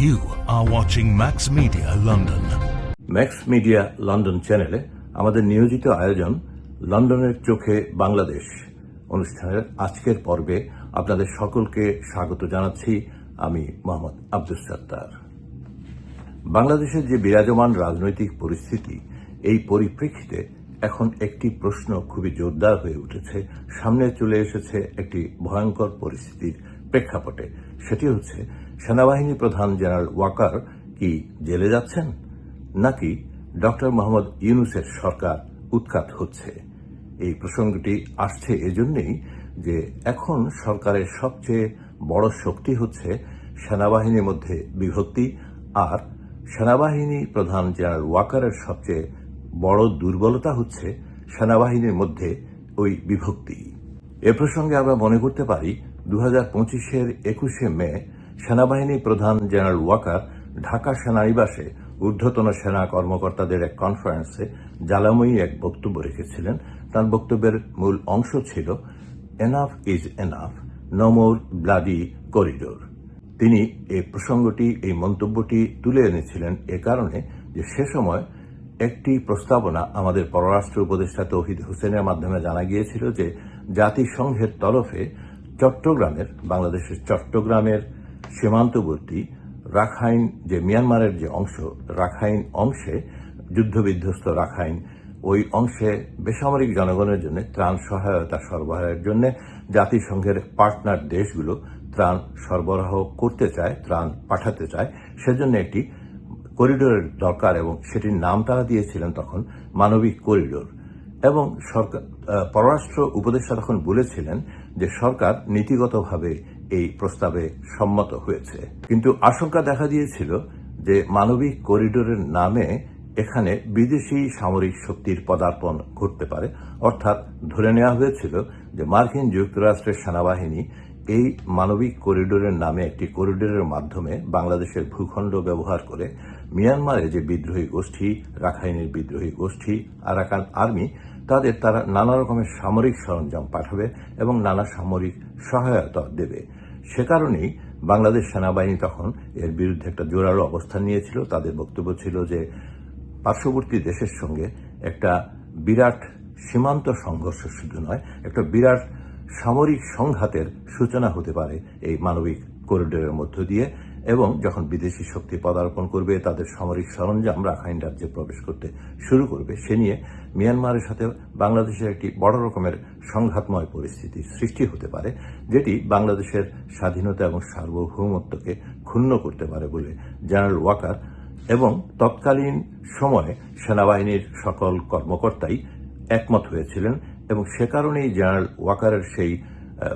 You are watching Max Media London. Max Media London চ্যানেলে আমাদের নিয়োজিত আয়োজন লন্ডনের চোখে বাংলাদেশ। অনুষ্ঠানের আজকের পর্বে আপনাদের সকলকে স্বাগত জানাচ্ছি আমি মোহাম্মদ আব্দুল সত্তার। বাংলাদেশের যে বিরাজমান রাজনৈতিক পরিস্থিতি, এই পরিপ্রেক্ষিতে এখন একটি প্রশ্ন খুবই জোরদার হয়ে উঠেছে। সামনে চলে এসেছে একটি ভয়ঙ্কর পরিস্থিতির প্রেক্ষাপটে। সেটি হচ্ছে সেনাবাহিনী প্রধান জেনারেল ওয়াকার কি জেলে যাচ্ছেন? নাকি ডক্টর মোহাম্মদ ইউনুসের সরকার উৎখাত হচ্ছে? এই প্রসঙ্গটি আসছে এজন্যই যে এখন সরকারের সবচেয়ে বড় শক্তি হচ্ছে সেনাবাহিনীর মধ্যে বিভক্তি, আর সেনাবাহিনী প্রধান জেনারেল ওয়াকারের সবচেয়ে বড় দুর্বলতা হচ্ছে সেনাবাহিনীর মধ্যে ওই বিভক্তি। এ প্রসঙ্গে আমরা মনে করতে পারি দু হাজার পঁচিশের একুশে মে সেনাবাহিনী প্রধান জেনারেল ওয়াকার ঢাকা সেনানিবাসে ঊর্ধ্বতন সেনা কর্মকর্তাদের এক কনফারেন্সে জ্বালাময়ী এক বক্তব্য রেখেছিলেন। তার বক্তব্যের মূল অংশ ছিল enough is enough no more bloody corridor তিনি এই প্রসঙ্গটি, এই মন্তব্যটি তুলে এনেছিলেন এ কারণে যে সে সময় একটি প্রস্তাবনা আমাদের পররাষ্ট্র উপদেষ্টা তৌহিদ হোসেনের মাধ্যমে জানা গিয়েছিল যে জাতিসংঘের তরফে চট্টগ্রামের, বাংলাদেশের চট্টগ্রামের সীমান্তবর্তী রাখাইন যে মিয়ানমারের যে অংশ, রাখাইন অংশে যুদ্ধবিধ্বস্ত রাখাইন, ওই অংশে বেসামরিক জনগণের জন্য ত্রাণ সহায়তা সরবরাহের জন্য জাতিসংঘের পার্টনার দেশগুলো ত্রাণ সরবরাহ করতে চায়, ত্রাণ পাঠাতে চায়। সেজন্য একটি করিডোরের দরকার এবং সেটির নাম তারা দিয়েছিলেন তখন মানবিক করিডোর। এবং সরকার পররাষ্ট্র উপদেষ্টা তখন বলেছিলেন যে সরকার নীতিগতভাবে এই প্রস্তাবে সম্মত হয়েছে। কিন্তু আশঙ্কা দেখা দিয়েছিল যে মানবিক করিডোরের নামে এখানে বিদেশি সামরিক শক্তির পদার্পণ ঘটতে পারে। অর্থাৎ ধরে নেওয়া হয়েছিল যে মার্কিন যুক্তরাষ্ট্রের সেনাবাহিনী এই মানবিক করিডোরের নামে একটি করিডোরের মাধ্যমে বাংলাদেশের ভূখণ্ড ব্যবহার করে মিয়ানমারে যে বিদ্রোহী গোষ্ঠী, রাখাইনের বিদ্রোহী গোষ্ঠী, আরাকান আর্মি তাদের তারা নানা রকমের সামরিক সরঞ্জাম পাঠাবে এবং নানা সামরিক সহায়তা দেবে। সে কারণেই বাংলাদেশ সেনাবাহিনী তখন এর বিরুদ্ধে একটা জোরালো অবস্থান নিয়েছিল। তাদের বক্তব্য ছিল যে, পার্শ্ববর্তী দেশের সঙ্গে একটা বিরাট সীমান্ত সংঘর্ষ শুধু নয়, একটা বিরাট সামরিক সংঘাতের সূচনা হতে পারে এই মানবিক করিডোরের মধ্য দিয়ে। এবং যখন বিদেশি শক্তি পদার্পণ করবে, তাদের সামরিক সরঞ্জাম রাখাইন রাজ্যে প্রবেশ করতে শুরু করবে, সে নিয়ে মিয়ানমারের সাথে বাংলাদেশের একটি বড় রকমের সংঘাতময় পরিস্থিতি সৃষ্টি হতে পারে, যেটি বাংলাদেশের স্বাধীনতা এবং সার্বভৌমত্বকে ক্ষুণ্ণ করতে পারে বলে জেনারেল ওয়াকার এবং তৎকালীন সময়ে সেনাবাহিনীর সকল কর্মকর্তাই একমত হয়েছিলেন এবং সে কারণেই জেনারেল ওয়াকারের সেই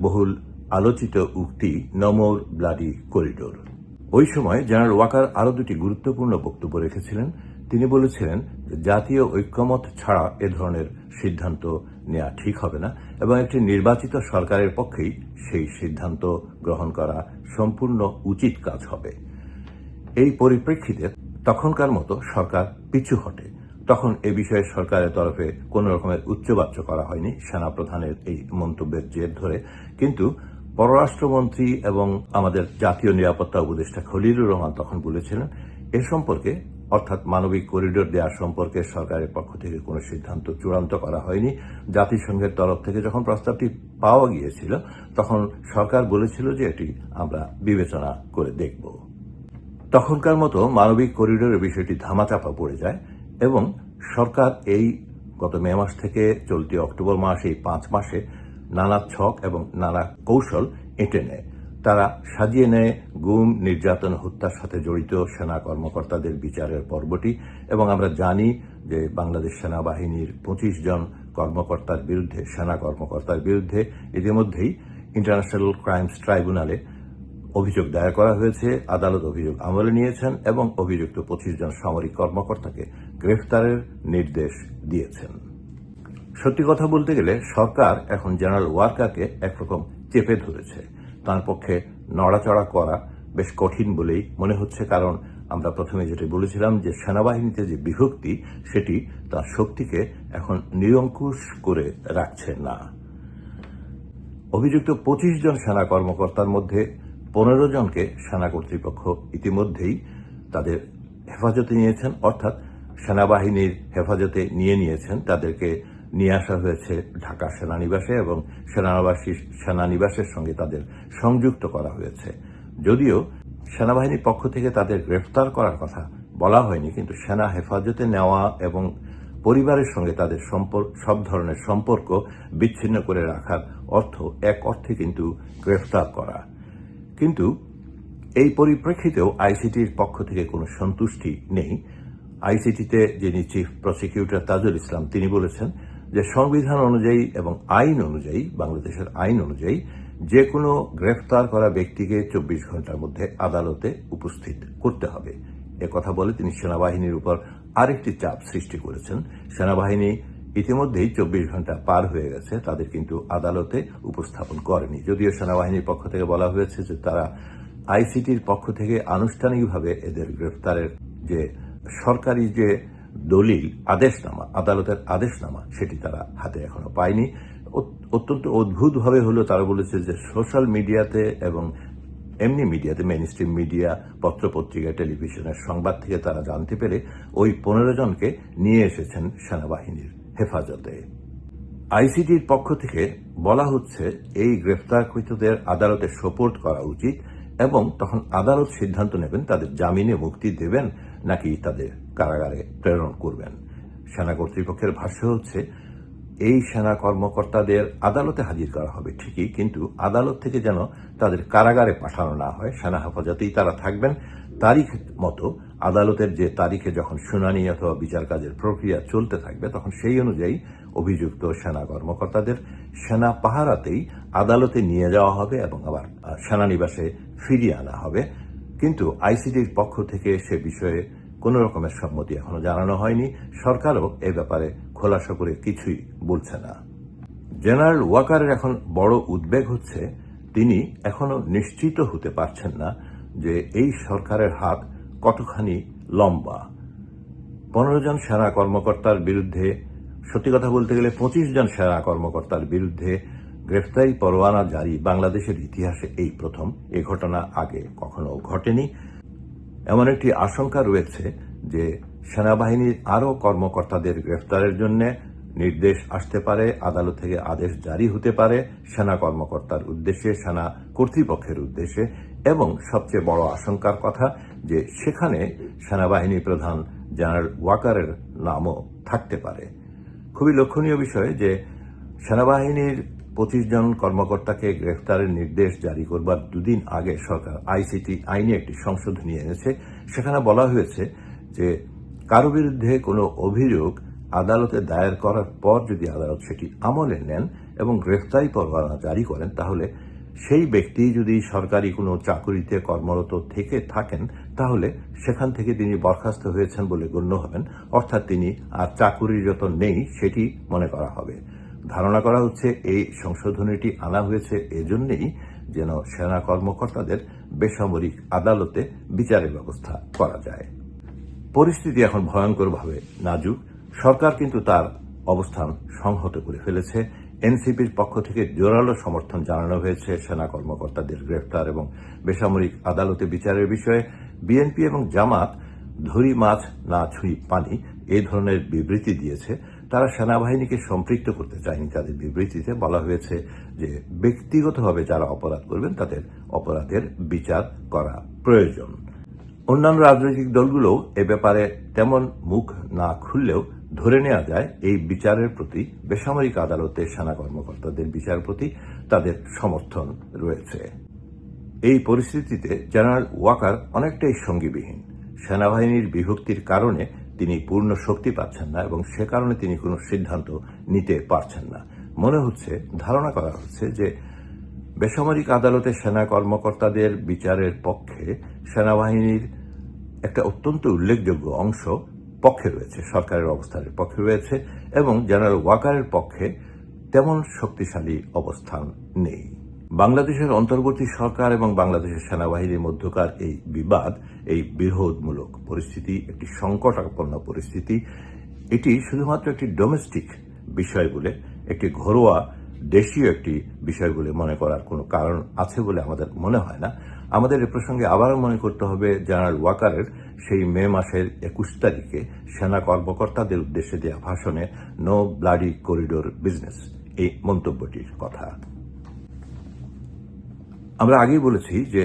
বহুল আলোচিত উক্তি নমোর ব্লাডি করিডোর। ওই সময় জেনারেল ওয়াকার আরও দুটি গুরুত্বপূর্ণ বক্তব্য রেখেছিলেন। তিনি বলেছিলেন, জাতীয় ঐক্যমত ছাড়া এ ধরনের সিদ্ধান্ত নেওয়া ঠিক হবে না এবং একটি নির্বাচিত সরকারের পক্ষেই সেই সিদ্ধান্ত গ্রহণ করা সম্পূর্ণ উচিত কাজ হবে। এই পরিপ্রেক্ষিতে তখনকার মতো সরকার পিছু হটে। তখন এ বিষয়ে সরকারের তরফে কোন রকমের উচ্চবাচ্য করা হয়নি সেনাপ্রধানের এই মন্তব্যের জের ধরে। কিন্তু পররাষ্ট্রমন্ত্রী এবং আমাদের জাতীয় নিরাপত্তা উপদেষ্টা খলিলুর রহমান তখন বলেছিলেন, এ সম্পর্কে, অর্থাৎ মানবিক করিডোর দেওয়ার সম্পর্কে সরকারের পক্ষ থেকে কোনো সিদ্ধান্ত চূড়ান্ত করা হয়নি। জাতিসংঘের তরফ থেকে যখন প্রস্তাবটি পাওয়া গিয়েছিল, তখন সরকার বলেছিল যে এটি আমরা বিবেচনা করে দেখব। তখনকার মতো মানবিক করিডোরের বিষয়টি ধামাচাপা পড়ে যায় এবং সরকার এই গত মে মাস থেকে চলতি অক্টোবর মাস এই পাঁচ মাসে নানা ছক এবং নানা কৌশল এঁটে নেয়। তারা সাজিয়ে নেয় গুম, নির্যাতন, হত্যার সাথে জড়িত সেনা কর্মকর্তাদের বিচারের পর্বটি এবং আমরা জানি যে বাংলাদেশ সেনাবাহিনীর পঁচিশ জন কর্মকর্তার বিরুদ্ধে, সেনা কর্মকর্তার বিরুদ্ধে ইতিমধ্যেই ইন্টারন্যাশনাল ক্রাইমস ট্রাইব্যুনালে অভিযোগ দায়ের করা হয়েছে, আদালত অভিযোগ আমলে নিয়েছেন এবং অভিযুক্ত পঁচিশ জন সামরিক কর্মকর্তাকে গ্রেফতারের নির্দেশ দিয়েছেন। সত্যি কথা বলতে গেলে সরকার এখন জেনারেল ওয়ার্কারকে একরকম চেপে ধরেছে। তার পক্ষে নড়াচড়া করা বেশ কঠিন বলেই মনে হচ্ছে, কারণ আমরা প্রথমে যেটি বলেছিলাম যে সেনাবাহিনীতে যে বিভক্তি, সেটি তার শক্তিকে এখন নিরঙ্কুশ করে রাখছে না। অভিযুক্ত পঁচিশ জন সেনা কর্মকর্তার মধ্যে পনেরো জনকে সেনা কর্তৃপক্ষ ইতিমধ্যেই তাদের হেফাজতে নিয়েছেন, অর্থাৎ সেনাবাহিনীর হেফাজতে নিয়ে নিয়েছেন। তাদেরকে নিয়ে আসা হয়েছে ঢাকা সেনানিবাসে এবং সেনাবাসী, সেনানিবাসের সঙ্গে তাদের সংযুক্ত করা হয়েছে। যদিও সেনাবাহিনীর পক্ষ থেকে তাদের গ্রেফতার করার কথা বলা হয়নি, কিন্তু সেনা হেফাজতে নেওয়া এবং পরিবারের সঙ্গে তাদের সম্পর্ক সব ধরনের সম্পর্ক বিচ্ছিন্ন করে রাখার অর্থ, এক অর্থে কিন্তু গ্রেফতার করা। কিন্তু এই পরিপ্রেক্ষিতেও আইসিটির পক্ষ থেকে কোনো সন্তুষ্টি নেই। আইসিটিতে যিনি চিফ প্রসিকিউটর তাজুল ইসলাম, তিনি বলেছেন যে সংবিধান অনুযায়ী এবং আইন অনুযায়ী, বাংলাদেশের আইন অনুযায়ী যে কোনো গ্রেফতার করা ব্যক্তিকে চব্বিশ ঘণ্টার মধ্যে আদালতে উপস্থিত করতে হবে। এ কথা বলে তিনি সেনাবাহিনীর উপর আরেকটি চাপ সৃষ্টি করেছেন। সেনাবাহিনী ইতিমধ্যেই চব্বিশ ঘণ্টা পার হয়ে গেছে, তাদের কিন্তু আদালতে উপস্থাপন করেনি। যদিও সেনাবাহিনীর পক্ষ থেকে বলা হয়েছে যে তারা আইসিটির পক্ষ থেকে আনুষ্ঠানিকভাবে এদের গ্রেফতারের যে সরকারি যে দলিল, আদেশনামা, আদালতের আদেশনামা সেটি তারা হাতে এখনও পায়নি। অত- অত্যন্ত অদ্ভুতভাবে হলো তারা বলেছে যে সোশ্যাল মিডিয়াতে এবং এমনি মিডিয়াতে মেন স্ট্রিম মিডিয়া, পত্রপত্রিকা, টেলিভিশনের সংবাদ থেকে তারা জানতে পেরে ওই পনেরো জনকে নিয়ে এসেছেন সেনাবাহিনীর হেফাজতে। আইসিটির পক্ষ থেকে বলা হচ্ছে, এই গ্রেফতারকৃতদের আদালতে সোপোর্ট করা উচিত এবং তখন আদালত সিদ্ধান্ত নেবেন তাদের জামিনে মুক্তি দেবেন নাকি তাদের কারাগারে প্রেরণ করবেন। সেনা কর্তৃপক্ষের ভাষ্য হচ্ছে, এই সেনা কর্মকর্তাদের আদালতে হাজির করা হবে ঠিকই, কিন্তু আদালত থেকে যেন তাদের কারাগারে পাঠানো না হয়, সেনা হেফাজতেই তারা থাকবেন। তারিখ মতো আদালতের যে তারিখে যখন শুনানি অথবা বিচার কাজের প্রক্রিয়া চলতে থাকবে, তখন সেই অনুযায়ী অভিযুক্ত সেনা কর্মকর্তাদের সেনা পাহারাতেই আদালতে নিয়ে যাওয়া হবে এবং আবার সেনানিবাসে ফিরিয়ে আনা হবে। কিন্তু আইসিডির পক্ষ থেকে সে বিষয়ে কোন রকমের সম্মতি এখনও জানানো হয়নি। সরকারও এ ব্যাপারে খোলাসা করে কিছুই বলছে না। জেনারেল ওয়াকারের এখন বড় উদ্বেগ হচ্ছে, তিনি এখনও নিশ্চিত হতে পারছেন না যে এই সরকারের হাত কতখানি লম্বা। পনেরো জন সেনা কর্মকর্তার বিরুদ্ধে, সত্যি কথা বলতে গেলে পঁচিশ জন সেনা কর্মকর্তার বিরুদ্ধে গ্রেফতারি পরোয়ানা জারি বাংলাদেশের ইতিহাসে এই প্রথম। এ ঘটনা আগে কখনো ঘটেনি। এমন একটি আশঙ্কা রয়েছে যে সেনাবাহিনীর আরও কর্মকর্তাদের গ্রেফতারের জন্য নির্দেশ আসতে পারে, আদালত থেকে আদেশ জারি হতে পারে সেনা কর্মকর্তার উদ্দেশ্যে, সেনা কর্তৃপক্ষের উদ্দেশ্যে। এবং সবচেয়ে বড় আশঙ্কার কথা যে সেখানে সেনাবাহিনী প্রধান জেনারেল ওয়াকারের নামও থাকতে পারে। খুবই লক্ষণীয় বিষয় যে সেনাবাহিনীর পঁচিশ জন কর্মকর্তাকে গ্রেফতারের নির্দেশ জারি করবার দুদিন আগে সরকার আইসিটি আইনে একটি সংশোধনী এনেছে। সেখানে বলা হয়েছে যে, কারও বিরুদ্ধে কোনো অভিযোগ আদালতে দায়ের করার পর যদি আদালত সেটি আমলে নেন এবং গ্রেফতারি পরোয়ানা জারি করেন, তাহলে সেই ব্যক্তি যদি সরকারি কোনো চাকুরিতে কর্মরত থেকে থাকেন, তাহলে সেখান থেকে তিনি বরখাস্ত হয়েছেন বলে গণ্য হবেন। অর্থাৎ তিনি আর চাকুরিরত নেই, সেটি মনে করা হবে। ধারণা করা হচ্ছে এই সংশোধনীটি আনা হয়েছে এজন্যই যেন সেনা কর্মকর্তাদের বেসামরিক আদালতে বিচারের ব্যবস্থা করা যায়। পরিস্থিতি এখন ভয়ঙ্করভাবে নাজুক। সরকার কিন্তু তার অবস্থান সংহত করে ফেলেছে। এনসিপির পক্ষ থেকে জোরালো সমর্থন জানানো হয়েছে সেনা কর্মকর্তাদের গ্রেফতার এবং বেসামরিক আদালতে বিচারের বিষয়ে। বিএনপি এবং জামাত ধরি মাছ না ছুঁই পানি এই ধরনের বিবৃতি দিয়েছে। তারা সেনাবাহিনীকে সম্পৃক্ত করতে চায়নি তাদের বিবৃতিতে বলা হয়েছে যে ব্যক্তিগতভাবে যারা অপরাধ করবেন তাদের অপরাধের বিচার করা প্রয়োজন। অন্যান্য রাজনৈতিক দলগুলো এ ব্যাপারে তেমন মুখ না খুললেও ধরে নেওয়া যায় এই বিচারের প্রতি বেসামরিক আদালতে সেনা কর্মকর্তাদের বিচার প্রতি তাদের সমর্থন রয়েছে। এই পরিস্থিতিতে জেনারেল ওয়াকার অনেকটাই সঙ্গীবিহীন। সেনাবাহিনীর বিভক্তির কারণে তিনি পূর্ণ শক্তি পাচ্ছেন না এবং সে কারণে তিনি কোনো সিদ্ধান্ত নিতে পারছেন না। মনে হচ্ছে, ধারণা করা হচ্ছে যে বেসামরিক আদালতে সেনা কর্মকর্তাদের বিচারের পক্ষে সেনাবাহিনীর একটা অত্যন্ত উল্লেখযোগ্য অংশ পক্ষে রয়েছে, সরকারের অবস্থানের পক্ষে রয়েছে এবং জেনারেল ওয়াকারের পক্ষে তেমন শক্তিশালী অবস্থান নেই। বাংলাদেশের অন্তর্বর্তী সরকার এবং বাংলাদেশের সেনাবাহিনীর মধ্যকার এই বিবাদ, এই বিরোধমূলক পরিস্থিতি, একটি সংকটাপন্ন পরিস্থিতি, এটি শুধুমাত্র একটি ডোমেস্টিক বিষয় বলে, একটি ঘরোয়া দেশীয় একটি বিষয় বলে মনে করার কোনো কারণ আছে বলে আমাদের মনে হয় না। আমাদের এ প্রসঙ্গে আবারও মনে করতে হবে, জেনারেল ওয়াকারের সেই মে মাসের একুশ তারিখে সেনা কর্মকর্তাদের উদ্দেশ্যে দেওয়া ভাষণে নো ব্লাডি করিডোর বিজনেস এই মন্তব্যটির কথা। আমরা আগেই বলেছি যে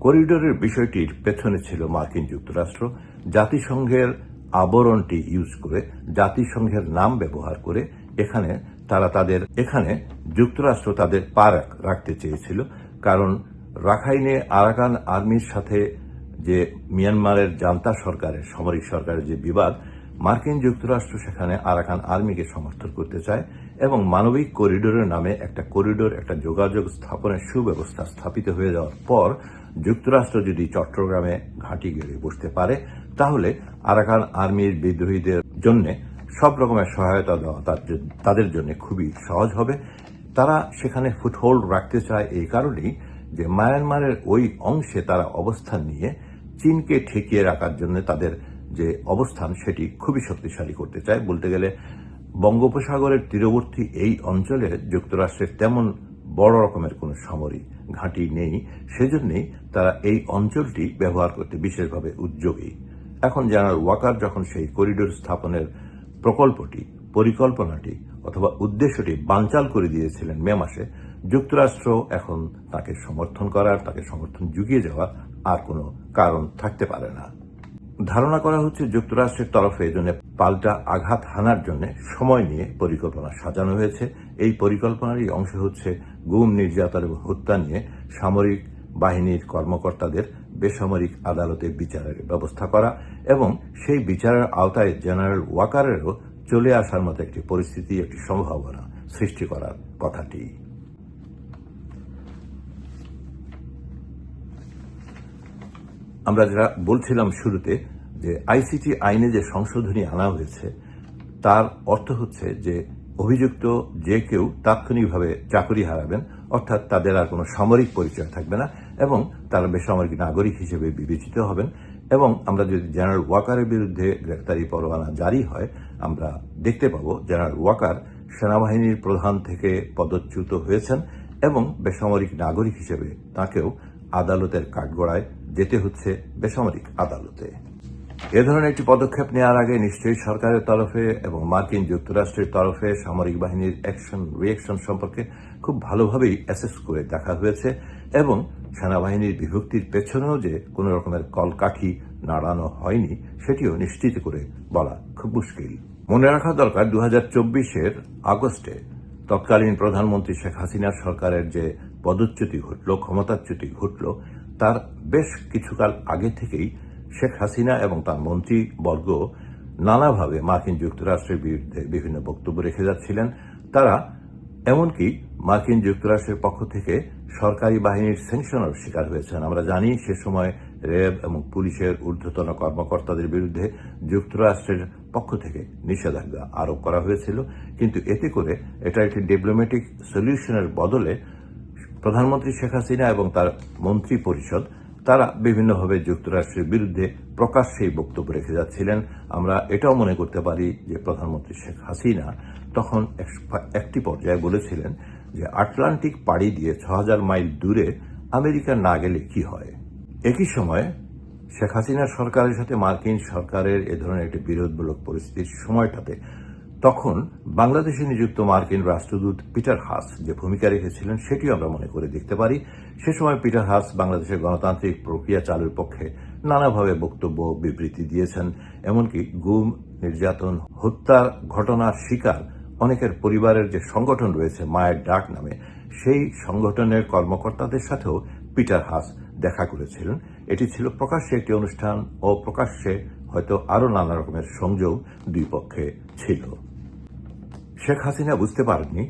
করিডোরের বিষয়টির পেছনে ছিল মার্কিন যুক্তরাষ্ট্র, জাতিসংঘের আবরণটি ইউজ করে, জাতিসংঘের নাম ব্যবহার করে এখানে তারা তাদের, এখানে যুক্তরাষ্ট্র তাদের পা রাখতে চেয়েছিল। কারণ রাখাইনে আরাকান আর্মির সাথে যে মিয়ানমারের জান্তা সরকারের, সামরিক সরকারের যে বিবাদ মার্কিন যুক্তরাষ্ট্র সেখানে আরাকান আর্মিকে সমর্থন করতে চায় এবং মানবিক করিডোরের নামে একটা করিডোর, একটা যোগাযোগ স্থাপনের সুব্যবস্থা স্থাপিত হয়ে যাওয়ার পর যুক্তরাষ্ট্র যদি চট্টগ্রামে ঘাঁটি গেড়ে বসতে পারে, তাহলে আরাকান আর্মির বিদ্রোহীদের জন্য সব রকমের সহায়তা দেওয়া তাদের জন্য খুবই সহজ হবে। তারা সেখানে ফুটহোল্ড রাখতে চায় এই কারণেই যে মায়ানমারের ওই অংশে তারা অবস্থান নিয়ে চীনকে ঠেকিয়ে রাখার জন্য তাদের যে অবস্থান সেটি খুবই শক্তিশালী করতে চায়। বলতে গেলে বঙ্গোপসাগরের তীরবর্তী এই অঞ্চলে যুক্তরাষ্ট্রের তেমন বড় রকমের কোনো সামরিক ঘাঁটি নেই। সেজন্যই তারা এই অঞ্চলটি ব্যবহার করতে বিশেষভাবে উদ্যোগী। এখন জেনারেল ওয়াকার যখন সেই করিডোর স্থাপনের প্রকল্পটি, পরিকল্পনাটি অথবা উদ্দেশ্যটি বানচাল করে দিয়েছিলেন মে মাসে, যুক্তরাষ্ট্র এখন তাকে সমর্থন করার, তাকে সমর্থন জুগিয়ে যাওয়ার আর কোনো কারণ থাকতে পারে না। ধারণা করা হচ্ছে যুক্তরাষ্ট্রের তরফে এজন্য পাল্টা আঘাত হানার জন্য সময় নিয়ে পরিকল্পনা সাজানো হয়েছে। এই পরিকল্পনারই অংশ হচ্ছে গুম, নির্যাতন এবং হত্যা নিয়ে সামরিক বাহিনীর কর্মকর্তাদের বেসামরিক আদালতে বিচারের ব্যবস্থা করা এবং সেই বিচারের আওতায় জেনারেল ওয়াকারেরও চলে আসার মতো একটি পরিস্থিতি, একটি সম্ভাবনা সৃষ্টি করার কথাটি। আমরা যারা বলছিলাম শুরুতে, যে আইসিটি আইনে যে সংশোধনী আনা হয়েছে, তার অর্থ হচ্ছে যে অভিযুক্ত যে কেউ তাৎক্ষণিকভাবে চাকরি হারাবেন, অর্থাৎ তাদের আর কোনো সামরিক পরিচয় থাকবে না এবং তারা বেসামরিক নাগরিক হিসেবে বিবেচিত হবেন এবং আমরা যদি জেনারেল ওয়াকারের বিরুদ্ধে গ্রেপ্তারি পরোয়ানা জারি হয়, আমরা দেখতে পাবো জেনারেল ওয়াকার সেনাবাহিনীর প্রধান থেকে পদচ্যুত হয়েছেন এবং বেসামরিক নাগরিক হিসেবে তাকেও আদালতের কাঠগড়ায় যেতে হচ্ছে বেসামরিক আদালতে। এ ধরনের একটি পদক্ষেপ নেওয়ার আগে নিশ্চয়ই সরকারের তরফে এবং মার্কিন যুক্তরাষ্ট্রের তরফে সামরিক বাহিনীর অ্যাকশন রিয়েকশন সম্পর্কে খুব ভালোভাবেই অ্যাসেস করে দেখা হয়েছে এবং সেনাবাহিনীর বিভক্তির পেছনেও যে কোনো রকমের কলকাঠি নাড়ানো হয়নি, সেটিও নিশ্চিত করে বলা খুব মুশকিল। মনে রাখা দরকার দু হাজার আগস্টে তৎকালীন প্রধানমন্ত্রী শেখ হাসিনার সরকারের যে পদচ্যুতি ঘটল, ক্ষমতাচ্যুতি ঘটল তার বেশ কিছুকাল আগে থেকেই শেখ হাসিনা এবং তার মন্ত্রীবর্গ নানাভাবে মার্কিন যুক্তরাষ্ট্রের বিরুদ্ধে বিভিন্ন বক্তব্য রেখে যাচ্ছিলেন। তারা এমনকি মার্কিন যুক্তরাষ্ট্রের পক্ষ থেকে সরকারি বাহিনীর স্যাংশনের শিকার হয়েছেন। আমরা জানি সে সময় র্যাব এবং পুলিশের ঊর্ধ্বতন কর্মকর্তাদের বিরুদ্ধে যুক্তরাষ্ট্রের পক্ষ থেকে নিষেধাজ্ঞা আরোপ করা হয়েছিল। কিন্তু এতে করে এটা একটি ডিপ্লোম্যাটিক সলিউশনের বদলে প্রধানমন্ত্রী শেখ হাসিনা এবং তার মন্ত্রী পরিষদ তারা বিভিন্নভাবে যুক্তরাষ্ট্রের বিরুদ্ধে প্রকাশ্যেই বক্তব্য রেখে যাচ্ছিলেন। আমরা এটাও মনে করতে পারি যে প্রধানমন্ত্রী শেখ হাসিনা তখন এক- একটি পর্যায়ে বলেছিলেন যে, আটলান্টিক পাড়ি দিয়ে ছ মাইল দূরে আমেরিকা না গেলে কি হয়? একই সময় শেখ হাসিনার সরকারের সাথে মার্কিন সরকারের এ ধরনের একটি বিরোধমূলক পরিস্থিতির সময়টাতে তখন বাংলাদেশে নিযুক্ত মার্কিন রাষ্ট্রদূত পিটার হাস যে ভূমিকা রেখেছিলেন সেটিও আমরা মনে করে দেখতে পারি। সে সময় পিটার হাস বাংলাদেশের গণতান্ত্রিক প্রক্রিয়া চালুর পক্ষে নানাভাবে বক্তব্য বিবৃতি দিয়েছেন। এমনকি গুম, নির্যাতন, হত্যার ঘটনার শিকার অনেকের পরিবারের যে সংগঠন রয়েছে, মায়ের ডাক নামে, সেই সংগঠনের কর্মকর্তাদের সাথেও পিটার হাস দেখা করেছিলেন। এটি ছিল প্রকাশ্যে একটি অনুষ্ঠান ও প্রকাশ্যে হয়তো আরও নানা রকমের সংযোগ দুই পক্ষে ছিল। শেখ হাসিনা বুঝতে পারেননি,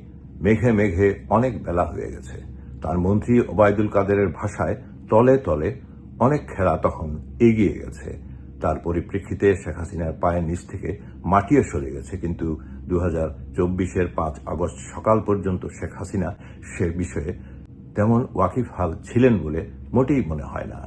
মেঘে মেঘে অনেক বেলা হয়ে গেছে। তার মন্ত্রী ওবায়দুল কাদেরের ভাষায় তলে তলে অনেক খেলা তখন এগিয়ে গেছে। তার পরিপ্রেক্ষিতে শেখ হাসিনার পায়ের নিচ থেকে মাটিও সরে গেছে, কিন্তু দু হাজার চব্বিশের পাঁচ আগস্ট সকাল পর্যন্ত শেখ হাসিনা সে বিষয়ে তেমন ওয়াকিফ হাল ছিলেন বলে মোটেই মনে হয় না।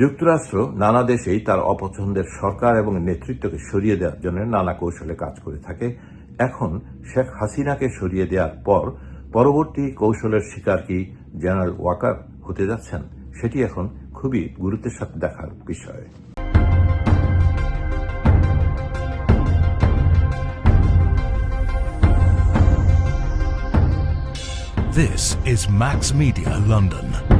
যুক্তরাষ্ট্র নানা দেশেই তার অপছন্দের সরকার এবং নেতৃত্বকে সরিয়ে দেওয়ার জন্য নানা কৌশলে কাজ করে থাকে এখন শেখ হাসিনাকে সরিয়ে দেওয়ার পর পরবর্তী কৌশলের শিকার কি জেনারেল ওয়াকার হতে যাচ্ছেন, সেটি এখন খুবই গুরুত্বের সাথে দেখার বিষয় This is Max Media, London.